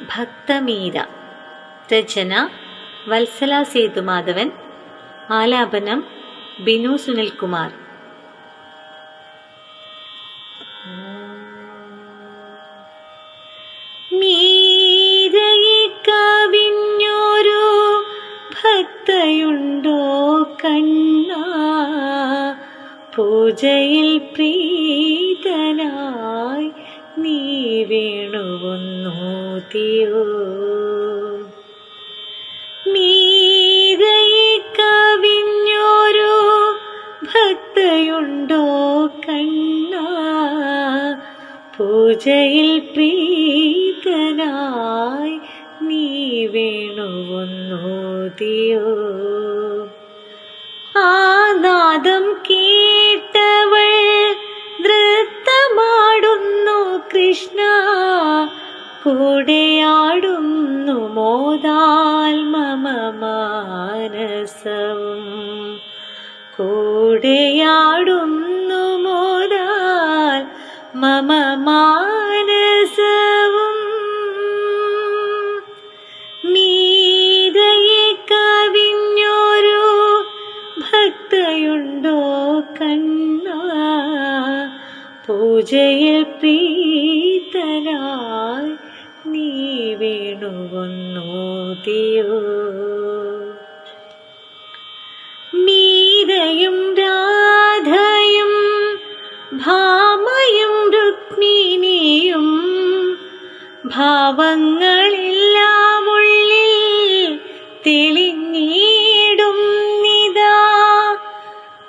ഭക്തമീര. രചന വത്സല സേതുമാധവൻ. ആലാപനം ബിനു സുനിൽകുമാർ. പൂജയിൽ പ്രീതനായി നീ മീരയെ കവിഞ്ഞൊരു ഭക്തയുണ്ടോ കണ്ണ? പൂജയിൽ പ്രീതനായി നീ വേണുവന്നോതിയോ? ആ നാദം കേട്ടവൾ നൃത്തമാടുന്നു കൃഷ്ണ. കൂടെയാടുന്നു മോദാൽ മമ മാനസവും കൂടെയാടുന്നു മോദാൽ മമ മാനസവും മീരയെ കവിഞ്ഞൊരു ഭക്തയുണ്ടോ കണ്ണ? പൂജയിൽ പ്രീതനായി നീ മീരയും രാധയും ഭാമയും രുക്മിണിയും ഭാവങ്ങളെല്ലാം ഉള്ളിൽ തെളിഞ്ഞിടും നിതാ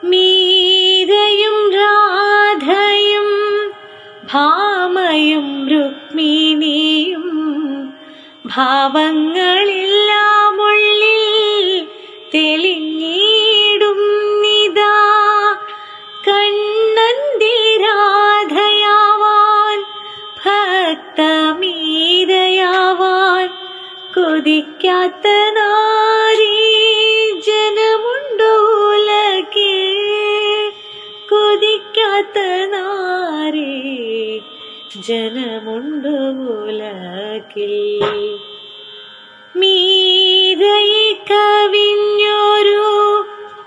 മീരയും രാധയും ഭാമയും ഭാവങ്ങളെല്ലാം ഉള്ളിൽ തെളിഞ്ഞിടും നിതാ. കണ്ണന്തിരാധയാവാൻ ഭക്തമീരയാവാൻ കൊതിക്കാത്ത നാരീ ജനമുണ്ടോലകിൽ മീരൈ കവിഞ്ഞൊരു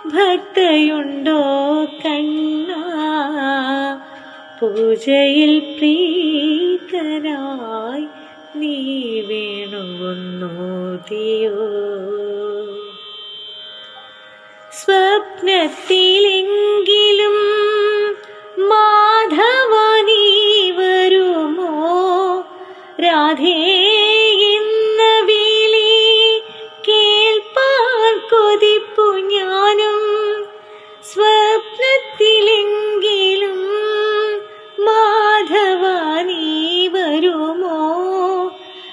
ഭക്തയുണ്ടോ കണ്ണ? പൂജയിൽ പ്രീതരായി നീ വേണുവന്നോതിയോ സ്വപ്നത്തിലെങ്കിലും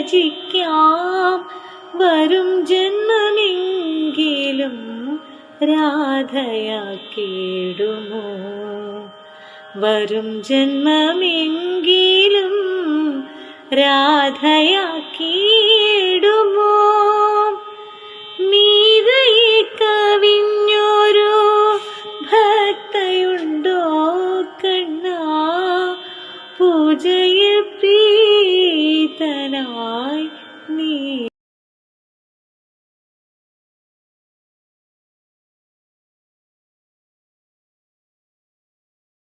ഭജിക്കാം. വരും ജന്മമെങ്കിലും രാധയാക്കിയിടുമോ? വരും ജന്മമെങ്കിലും രാധയാക്കിയിടുമോ? മീതയെ കവിഞ്ഞൊരു ഭക്തയുണ്ടോ കണ്ണ? പൂജയിൽ പ്രീതനായി നീ